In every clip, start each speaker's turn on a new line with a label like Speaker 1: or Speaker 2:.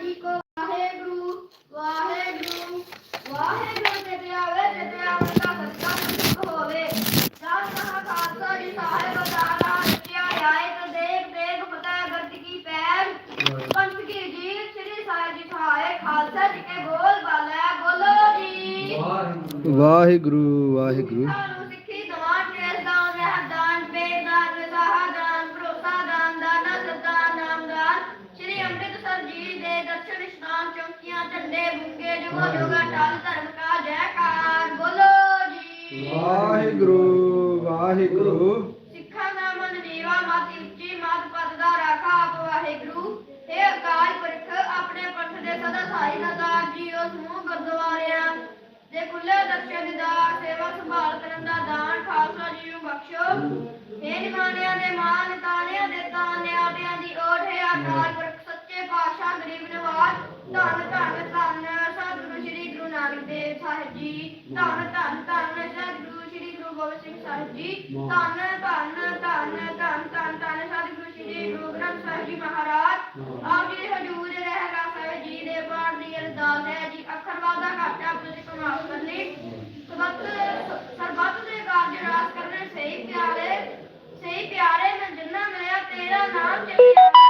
Speaker 1: ਜੀ ਕੋ ਵਾਹਿਗੁਰੂ ਵਾਹਿਗੁਰੂ ਵਾਹਿਗੁਰੂ ਤੇ ਆਵੇ ਤੇ ਤੇ ਆਵੇ ਦਾ ਸਤਿਕਾਰ ਸੁਖ ਹੋਵੇ। ਦਾਸ ਮਹਾ ਖਾਲਸਾ ਜੀ ਸਾਹਿਬ ਦਾਰਾ ਰਚਿਆ ਆਏ ਤੇ ਦੇਖ ਦੇਖ ਪਤਾ ਗੱਦ ਕੀ ਪੈਰ ਪੰਥ ਕੀ ਜੀ ਸ੍ਰੀ ਸਾਹਿਬ ਜੀ ਸਹਾਏ ਖਾਲਸਾ ਜੀ ਕੇ ਬੋਲ ਬਾਲਾ ਬੋਲੋ ਜੀ।
Speaker 2: ਵਾਹਿਗੁਰੂ। ਵਾਹਿਗੁਰੂ
Speaker 1: ਸਾਨੂੰ ਸਿੱਖੀ ਦਵਾਨ ਟੇਸ ਦਾਨ ਰਹਿ ਦਾਨ ਪੇਟ ਦਾਨ ਵਿਸਾਹਾ ਦਾਨ ਭਰੋਸਾ ਦਾਨ ਦਾਨਾ ਸਦਾਨ ਨਾਮਦਾਨ ਸ਼੍ਰੀ ਅੰਮ੍ਰਿਤਸਰ ਜੀ ਦੇ ਦਰਸ਼ਨ ਇਸ਼ਨਾਨ ਚੌਕੀਆਂ ਝੰਡੇ ਬੁੰਗੇ ਜੁਗੋ ਜੁਗਾ ਟਲ ਧਰਮ ਕਾ ਜੈਕਾਰ ਬੋਲੋ ਜੀ
Speaker 2: ਵਾਹਿਗੁਰੂ ਵਾਹਿਗੁਰੂ।
Speaker 1: ਸਿੱਖਾਂ ਦਾ ਮਨ ਨੀਵਾ ਮਾਤੀ, ਉੱਚੀ ਮਾਤ ਪਦ ਦਾ ਰਾਖਾ ਆਪ ਵਾਹਿਗੁਰੂ। ਇਹ ਅਕਾਲ ਪੁਰਖ, ਆਪਣੇ ਪੰਥ ਦੇ ਸਦਾ ਸਾਈ ਨਜ਼ਾਰ ਜੀ ਉਸ ਨੂੰ ਗੁਰਦੁਆਰਿਆਂ ਦੇ ਖੁੱਲੇ ਦਰਸ਼ਨ ਦੀਦਾਰ ਸੇਵਾ ਸੰਭਾਲ ਕਰਨ ਦਾ ਦਾਨ, ਖਾਲਸਾ ਜੀ ਨੂੰ ਬਖਸ਼ੋ। ਇਹ ਨਿਮਾਣਿਆਂ ਦੇ ਮਾਨ, ਤਾਨਿਆਂ ਦੇ ਤਾਨੇ ਆਟਿਆਂ ਦੀ ਓਟ, ਹੈ ਅਕਾਲ ਪੁਰਖ, ਸੱਚੇ ਪਾਤਸ਼ਾਹ, ਗਰੀਬ ਨਵਾਜ। ਧੰਨ ਧੰਨ ਧੰਨ ਸਤਿਗੁਰੂ ਸ੍ਰੀ ਗੁਰੂ ਨਾਨਕ ਦੇਵ ਸਾਹਿਬ ਜੀ। ਧੰਨ ਧੰਨ ਧੰਨ ਸਤਿਗੁਰੂ ਸ੍ਰੀ ਗੁਰੂ ਗੋਬਿੰਦ ਸਿੰਘ ਸਾਹਿਬ ਜੀ। ਧੰਨ ਧੰਨ ਧੰਨ ਧੰਨ ਧੰਨ ਧੰਨ ਸਤਿਗੁਰੂ ਸ੍ਰੀ ਗੁਰੂ ਗ੍ਰੰਥ ਸਾਹਿਬ ਜੀ ਮਹਾਰਾਜ। ਆਪ ਜੀ ਦੇ ਹਜੂਰ ਰਹੇਗਾ ਸਾਹਿਬ ਜੀ ਦੇ ਪਾਠ ਦੀ ਅਰਦਾਸ ਹੈ ਜੀ। ਅੱਖਰਵਾਦ ਦਾ ਘਾਟਾ ਤੁਸੀਂ ਕਮਾਲ ਕਰ ਲਈ ਸਬਤ ਸਰਬੱਤ ਦੇ ਕਾਰਜ ਰਾਸ ਕਰਨੇ। ਸਹੀ ਪਿਆਰੇ ਸਹੀ ਪਿਆਰੇ ਮੈਂ ਜਿੰਨਾ ਮਿਲਿਆ ਤੇਰਾ ਨਾਮ ਚੱਲਿਆ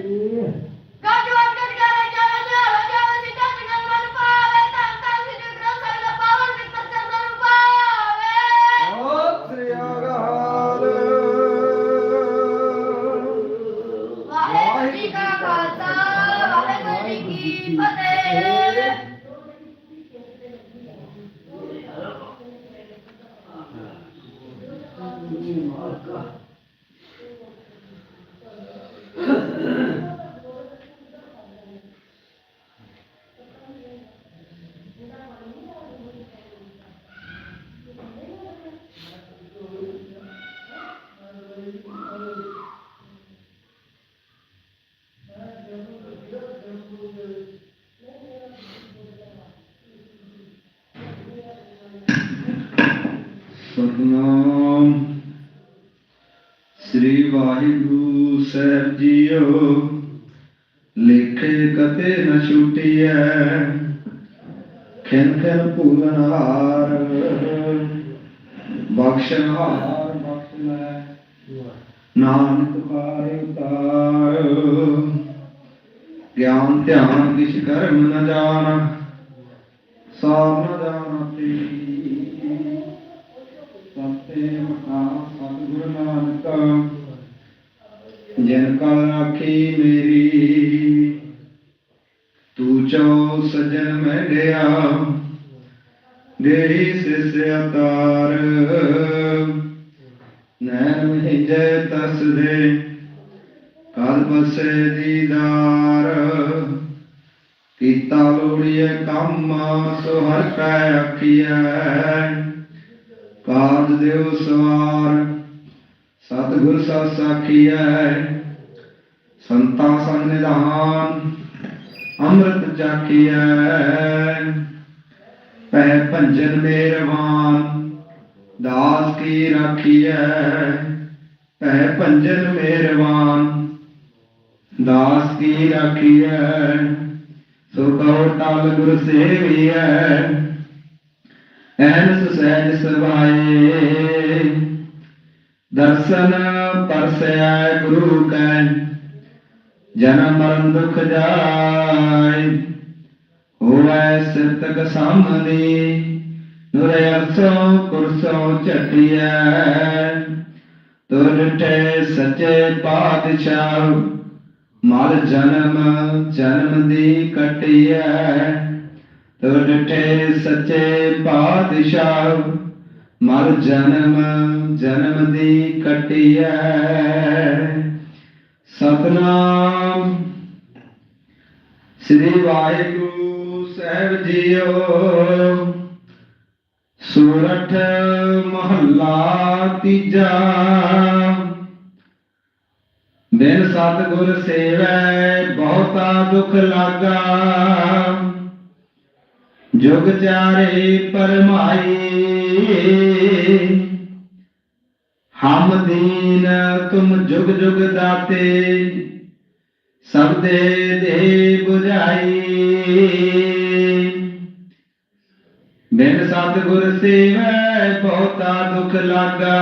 Speaker 2: ਸਤਨਾਮ। ਸ੍ਰੀ ਵਾਹਿਗੁਰੂ ਸਾਹਿਬ ਜੀਓ, ਲੇਖੇ ਕਤੇ ਨ ਛੁਟਿਐ। ਖਿਨ ਖਿਨ ਪੂਰਨ ਹਾਰ ਬਖਸ਼ਣ ਬਖਸ਼ ਲੈ। ਨਾਨਕ ਪਾਰੇ ਉਤਾਰ। ਗਿਆਨ ਧਿਆਨ ਕਿਛ ਕਰਮ ਨ ਜਾਣ। ਸਾਰ ਨ ਜਾਣਤੀ ਸਤੇ ਮਖਾ ਸਤਿਗੁਰ ਨਾਨਕ ਜਿਨ ਕਾ ਰਾਖੀ ਮੇਰੀ, ਤੂੰ ਚੋ ਸਜਣ ਮੈਂ ਗਿਆ ਗਈ ਸਿਸ ਅਤਾਰ ਨੈਣ ਮਹਿਜੈ ਤਸ ਦੇ। ਕਲ ਬਸੇ ਦੀਦਾਰ, ਕੀਤਾ ਲੋੜੀਏ ਕੰਮ ਸੋ ਹਰ ਕੈ ਆਖੀਐ। ਕਾਜ ਦਿਓ ਸਵਾਰ ਸਤਿਗੁਰ ਸਾ ਸਾਖੀਐ ਸੰਤਾ ਸੰਗ ਨਿਧਾਨ। ਅੰਮ੍ਰਿਤ ਜਾਖੀਐ ਪਹਿ ਭੰਜਨ ਮੇਰਵਾਨ। ਦਾਸ ਕੀ ਰਾਖੀਐ ਪਹਿ ਭੰਜਨ ਮੇਰਵਾਨ। ਦਾਸ ਕੀ ਰਾਖੀਐ ਸੋ ਕਉ ਟਲ ਗੁਰ ਸੇਵੀਐ ਐਨਸ ਸਹਿਜ ਸਵਾਏ ਦਰਸ਼ਨ ਪਰਸੈ ਗੁਰੂ ਕੈ ਜਨਮ ਮਰਨ ਦੁਖ ਜਾਏ, ਹੋਵੈ ਸਿਰਤਕ ਸਾਮਨੀ ਨੂਰ ਅਰਸੋਂ ਕੁਰਸੋਂ ਝਟਿਐ, ਤੁਰ ਸੱਚੇ ਪਾਤਸ਼ਾਹ ਮਰ ਜਨਮ ਜਨਮ ਦੀ ਕਟਿਐ। ਤੁਰ ਸੱਚੇ ਪਾਤਸ਼ਾਹ, ਮਰ ਜਨਮ ਜਨਮ ਦੀ ਕਟਿਐ। ਸਤਨਾਮ। ਸ੍ਰੀ ਵਾਹਿਗੁਰੂ ਸਾਹਿਬ ਜੀਓ, ਸੂਰਠ ਮਹੱਲਾ ਤੀਜਾ। ਦਿਨ ਸਤਿਗੁਰ ਸੇਵੈ ਬਹੁਤਾ ਦੁਖ ਲਾਗਾ। ਜੁਗ ਚਾਰੇ ਪਰਮਾਈ। ਹਮ ਦੀਨ ਤੁਮ ਜੁਗ ਜੁਗ ਦਾਤੇ, ਸਭ ਦੇ ਦੇ 부ਝਾਈ ਬਿਨ ਸਤਿਗੁਰ ਸੇਵੈ ਬਹੁਤਾ ਦੁਖ ਲਾਗਾ।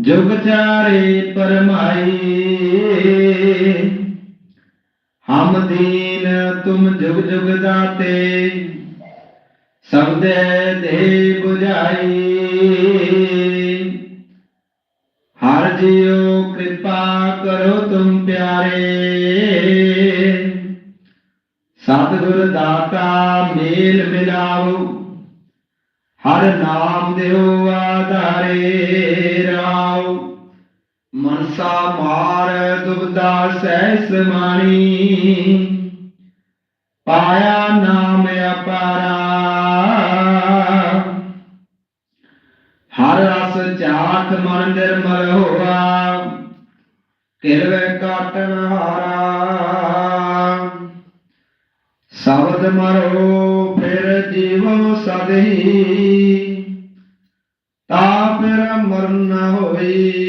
Speaker 2: ਜੁਗ ਚਾਰੇ ਪਰਮਾਈ। ਹਮ ਦੀਨ ਤੁਮ ਜੁਗ ਜੁਗ ਦਾਤੇ, ਸਭ ਦੇ ਦੇ 부ਝਾਈ ਹਰ ਜੀਓ ਕਿਰਪਾ ਕਰੋ ਤੁਮ ਪਿਆਰੇ। ਸਤਿਗੁਰ ਦਾਤਾ ਮੇਲ ਮਿਲਾਓ, ਹਰ ਨਾਮ ਦਿਓ ਆਧਾਰੇ ਰਾਉ ਮਨਸਾ ਮਾਰ ਦੁਬਦਾ ਸਹਿ ਸਮਾਣੀ ਪਾਇਆ ਨਾਮ ਅਪਾਰਾ। ਹਰ ਰਸ ਚਾਖ ਮਨ ਨਿਰਮਲ ਹੋਆ। ਕਿਰਵੇ ਕਾਟਨ ਹਾਰਾ। ਸ਼ਬਦ ਮਰੋ ਫਿਰ ਜੀਵੋ ਸਦਹੀ। ਤਾ ਫਿਰ ਮਰਨ ਹੋਈ।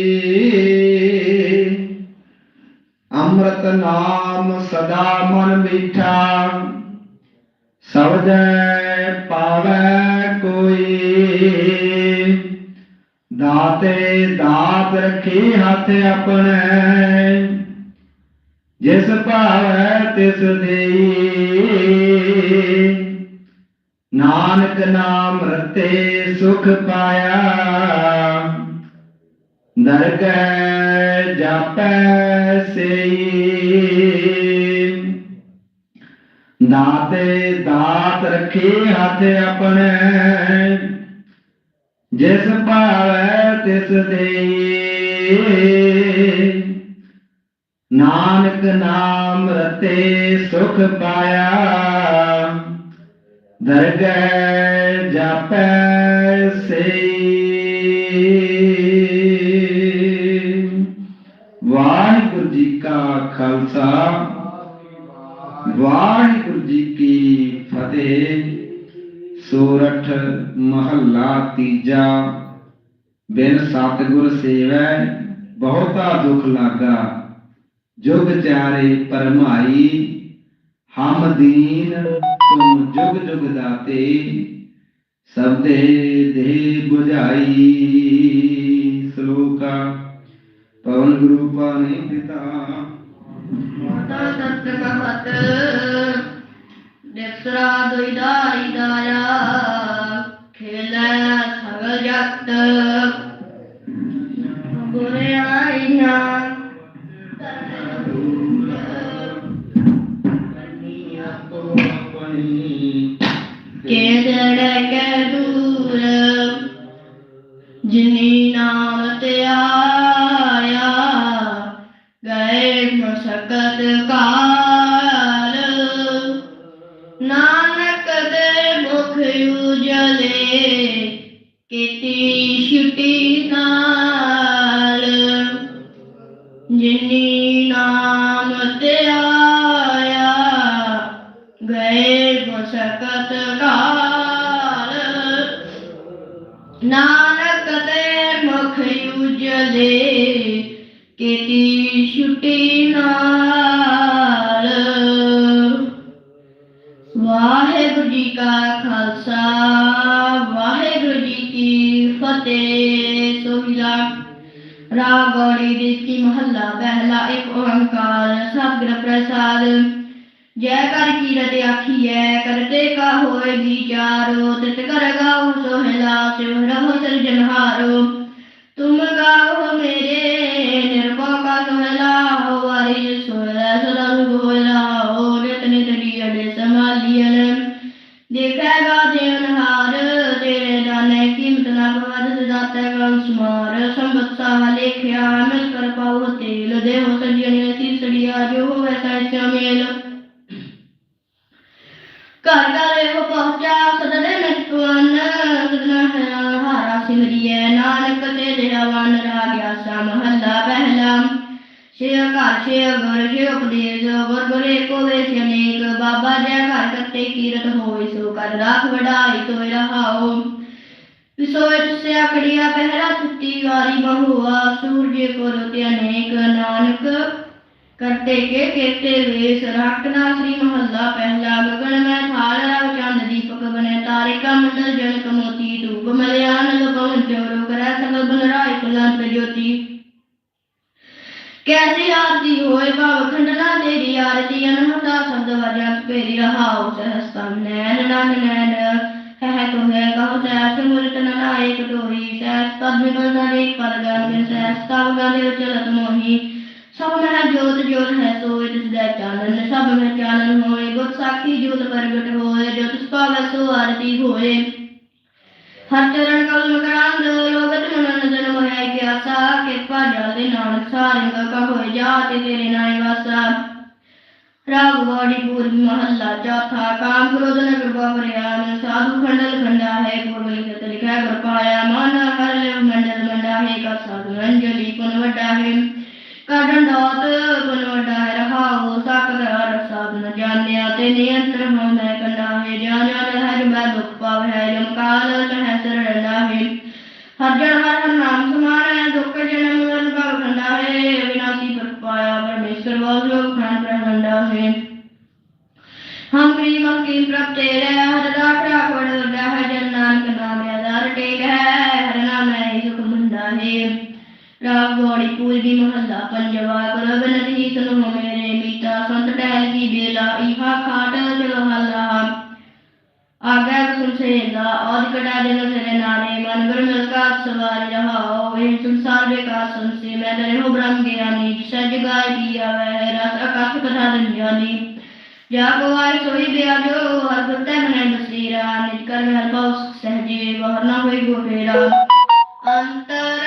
Speaker 2: ਅੰਮ੍ਰਿਤ ਨਾਮ ਸਦਾ ਮਨ ਮਿਠਾ। ਸਬਦੈ ਪਾਵੈ ਕੋਈ। ਦਾਤੇ ਦਾਤ ਰੱਖੀ ਹੱਥ ਆਪਣੇ। ਜਿਸ ਭਾਵੈ ਤਿਸ ਦੇਈ ਨਾਨਕ ਨਾਮ ਰਤੇ ਸੁਖ ਪਾਇਆ। ਦਰਗਹਿ ਜਾਪੈ ਸਈ। ਦਾਤੇ ਦਾਤ ਰੱਖੀ ਹੱਥ ਆਪਣੇ, ਜਿਸ ਭਾਵੈ ਤਿਸ ਦੇਈ। ਨਾਨਕ ਨਾਮ ਰਤੇ ਸੁਖ ਪਾਇਆ, ਦਰਗਹਿ ਜਾਪੈ ਸਈ। ਖਾਲਸਾ। ਵਾਹਿਗੁਰੂ ਜੀ ਕੀ ਫਤਿਹ। ਸੋਰਠ ਮਹੱਲਾ ਤੀਜਾ। ਬਿਨ ਸਤਿਗੁਰ ਸੇਵੈ, ਬਹੁਤਾ ਦੁਖ ਲਾਗਾ। ਜੁਗ ਚਾਰੇ ਪਰਮਾਈ, ਹਮ ਦੀਨ ਤੁਮ ਜੁਗ ਜੁਗ ਦਾਤੇ। ਸਭ ਦੇ 부ਝਾਈ ਸ਼ਲੋਕਾ। ਪਵਨ ਗੁਰੂ ਪਾਣੀ ਪਿਤਾ।
Speaker 1: ਤਤ ਕਹਤ ਦੇਸਰਾ ਦੁਇਦਾਈ ਦਾਇਆ ਖੇਲੇ ਸਗਲ ਜਗਤ জলে কেটে ছুটে ਕੀ ਫਤਿਹ ਸੋਹਿਲਾ ਰਾਗ ਗੌੜੀ ਦੇ ਕੀ ਮਹੱਲਾ ਪਹਿਲਾ ਇੱਕ ਓੰਕਾਰ ਸਤਿਗੁਰ ਪ੍ਰਸਾਦ ਜੈ ਕਰ ਕੀਰਤ ਆਖੀਐ ਕਰਤੇ ਕਾ ਹੋਏ ਵਿਚਾਰੋ ਤਿਤ ਕਰ ਗਾਉ ਸੋਹਿਲਾ ਸਿਵ ਰਹੋ ਸਿਰਜਨਹਾਰੋ ਤੁਮ ਗਾਓ ਮੇਰੇ ਨਿਰਭਉ ਹੋਵੇ ਘਰ ਘਰ ਇਹੋ ਪਹੁੰਚਾ ਸਦਨੇ ਨਟਵਨ ਸਦਨਾ ਹਾਰਾ ਸਿਮਰਿਐ ਨਾਨਕ ਤੇ ਦੇਵਨ ਰਾਗਿਆ ਸਾ ਮਹੱਲਾ ਪਹਿਲਾ। ਛੇ ਘਰ, ਛੇ ਅਗਰ ਛੇ ਉਪਦੇਸ਼ ਗੁਰ ਕੋ ਵੇਚ ਅਨੇਕ ਬਾਬਾ ਜੈ ਘਰ ਕੱਤੇ ਕੀਰਤ ਹੋਈ ਸੋ ਕਰ ਰਾਖ ਵਡਾਈ ਤੋਇ ਰਹਾਓ। ਵਿਸੋਇ ਤੁਸਿਆ ਕੜੀਆ, ਪਹਿਰਾ ਤੁੱਤੀ ਵਾਰੀ ਬਹੁਆ। ਸੂਰਜ ਕੋਲ ਤੇ ਅਨੇਕ ਨਾਨਕ ਕਰਤੇ ਕੇ ਕੇਤੇ ਵੇਸ ਰਾਖਣਾ ਸ੍ਰੀ ਮਹੱਲਾ ਪਹਿਲਾ ਗਗਨ ਮੈਂ ਥਾਲ ਰਵ ਚੰਦ ਦੀਪਕ ਬਨੇ ਤਾਰੇ ਕਾ ਮੰਡਲ ਜਨਕ ਮੋਤੀ ਧੂਪ ਮਲਿਆਨ ਲਪਵਨ ਚੋਰੋ ਕਰੈ ਸਗਲ ਬਨ ਰਾਇ ਕੁਲੰਤ ਜੋਤੀ। ਕੈਸੀ ਆਰਤੀ ਹੋਏ ਭਾਵ ਖੰਡਨਾ ਤੇਰੀ ਆਰਤੀ ਅਨਹਤਾ ਸ਼ਬਦ ਵਜਾ ਪੇਰੀ ਰਹਾਉ ਸਹਸਤਮ ਨੈਣ ਨਨ ਨੈਣ। ਹੈ ਤੋ ਹੈ ਕਹੋ ਸੈਸ ਮੁਰਤ ਨਾਇਕ ਟੋਰੀ ਸੈਸ ਤਦ ਮਿਗਲ ਨਾਰੇ ਪਰਗਨ ਮੈਂ ਸੈਸ ਤਵ ਗਾਲੇ ਚਲਤ ਮੋਹੀ। ਸਭ ਮਹਿ ਜੋਤ ਜੋਤ ਹੈ ਸੋਇ ਤਿਸ ਦਾ ਚਾਨਣ, ਸਭ ਮਹਿ ਚਾਨਣ ਹੋਏ, ਗੁਰ ਸਾਖੀ ਜੋਤ ਪ੍ਰਗਟ ਹੋਏ ਜੋ ਤਿਸ ਪਾਵੈ ਸੋ ਆਰਤੀ ਹੋਏ। ਹਰ ਚਰਨ ਕਲ ਮਕਰਾਂਦ ਲੋਗਤ ਮਨਨ ਜਨ ਹੋਇਆ ਗਿਆਸਾ ਕਿਰਪਾ ਜਲ ਦੇ ਨਾਨਕ ਸਾਰਿੰਗ ਕਾ ਹੋਏ ਜਾ ਤੇਰੇ ਨਾਮ ਵਾਸਾ। ਰਾਗ ਪੂਰਬ ਮਹੱਲਾ, ਚੌਥਾ ਕਾਮ ਕ੍ਰੋਧ ਨ ਕਿਰਪਾ ਪਰਿਆਨ ਸਾਧੂ ਖੰਡਲ ਖੰਡਾ ਹੈ ਪੂਰਬ ਲਿਖਤ ਲਿਖਿਆ ਗੁਰ ਪਾਇਆ, ਮਨ ਹਰ ਲਿਵ ਮੰਡਲ ਮੰਡਾ ਹੈ, ਕਾ ਸਾਧੂ ਅੰਜਲੀ ਪੁਨ ਵੱਡਾ ਹੈ। ਕਾਢਨ ਦਾਤ ਪੁਨ ਰਹਾਉ ਸਾਕਰ ਹਰ ਸਾਧਨ ਜਾਣਿਆ ਤੇ ਨਿਯੰਤਰ ਹੋ ਮੈਂ ਕੰਡਾ ਹੈ ਜਾਣ ਜਾਣ ਮੈਂ ਦੁਖ ਪਾਵ ਹੈ ਜਮ ਕਾਲ ਸਹਿ ਸਰੜਾ ਹੈ ਹਰ ਜਨ ਹਰ ਹਰ ਨਾਮ ਸਮਾਨ ਹੈ ਦੁੱਖ ਜਨਮ ਮਰਨ ਭਵ ਖੰਡਾ ਹੈ ਅਵਿਨਾਸ਼ੀ ਪਰ ਪਾਇਆ ਪਰਮੇਸ਼ਰ ਵਾਸੁ ਖਾਨ ਪ੍ਰਹੰਡਾ ਹੈ ਹਮ ਕਰੀ ਮੰਗੀ ਪ੍ਰਭ ਤੇਰੇ, ਹਰ ਰਾਖ ਰਾਗ ਗੋੜੀ ਪੂਰਬੀ ਮਹੱਲਾ ਪੰਜਵਾ ਗੁਰਬ ਨਦੀ ਸੁਨੋ ਮੇਰੇ ਮੀਤਾ ਸੰਤ ਟਹਿਲ ਕੀ ਬੇਲਾ ਇਹਾ ਖਾਟ ਚਲੋ ਹੱਲਾ ਆਗਾ ਸੁਨਸੇਲਾ ਔਦ ਕਟਾ ਦੇ ਨਸਰੇ ਨਾਰੇ, ਮਨ ਗੁਰ ਮਿਲ ਕਾ ਸਵਾਰ ਰਹਾਓ ਇਹ ਸੰਸਾਰ ਵਿਕਾਸ ਸੰਸੇ, ਮੈਂ ਤੇਰੇ ਹੋ ਬ੍ਰਹਮ ਗਿਆਨੀ ਜਿਸਾ ਜਗਾਇ ਕੀ ਆਵੈ, ਰਸ ਅਕਥ ਕਥਾ ਦੰਜਾਨੀ। ਜਾ ਕੋ ਆਇ ਸੋਈ ਬਿਆਜੋ, ਹਰ ਗੁਰਤੈ ਮਨੈ ਬਸੀਰਾ, ਨਿਜ ਕਰ ਹਰ ਪਾਉ ਸਹਜੇ ਬਾਹਰ ਨਾ ਹੋਈ ਗੋਟੇਰਾ ਅੰਤਰ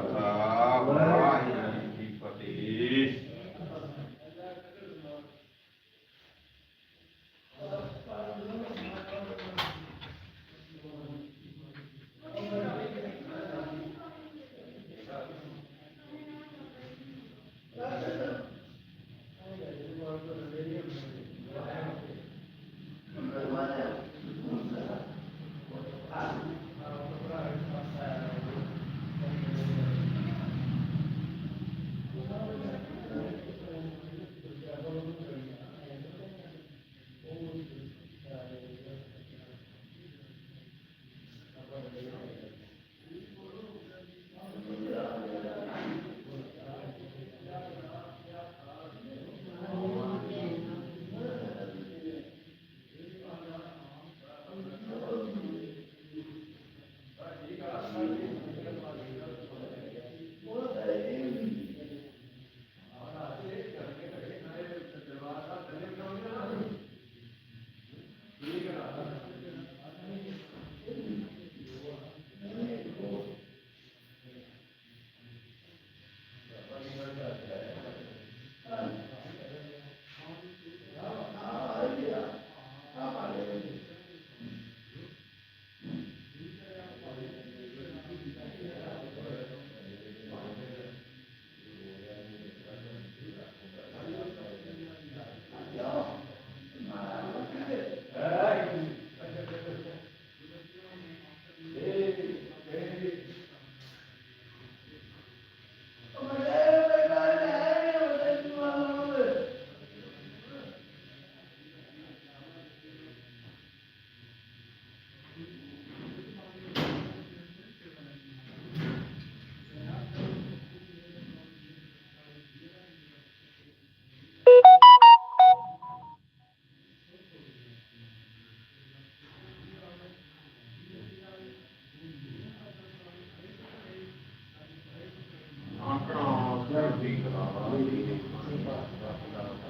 Speaker 3: Thank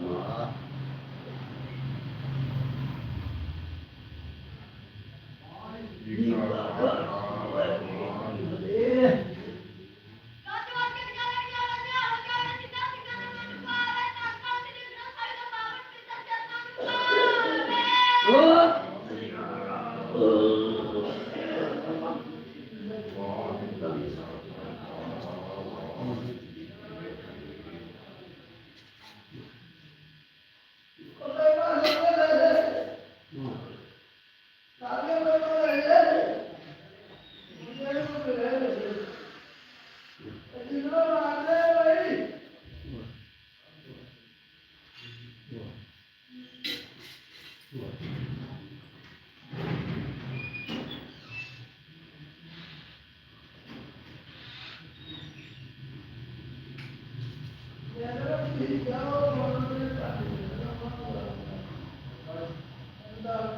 Speaker 3: you.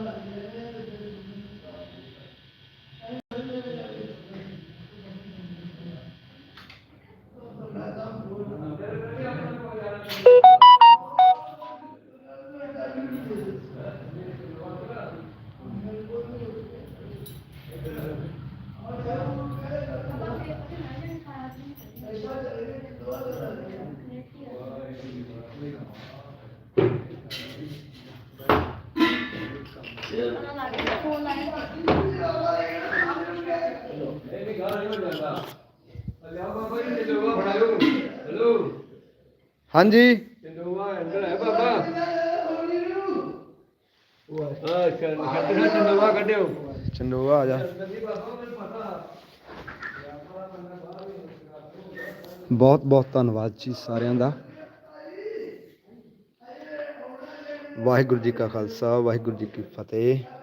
Speaker 3: Amém.
Speaker 4: ਹਾਂਜੀ।
Speaker 2: ਚੰਦੋਵਾ
Speaker 4: ਆ ਜਾ। ਬਹੁਤ ਬਹੁਤ ਧੰਨਵਾਦ ਜੀ ਸਾਰਿਆਂ ਦਾ। ਵਾਹਿਗੁਰੂ ਜੀ ਕਾ ਖਾਲਸਾ, ਵਾਹਿਗੁਰੂ ਜੀ ਕੀ ਫਤਿਹ।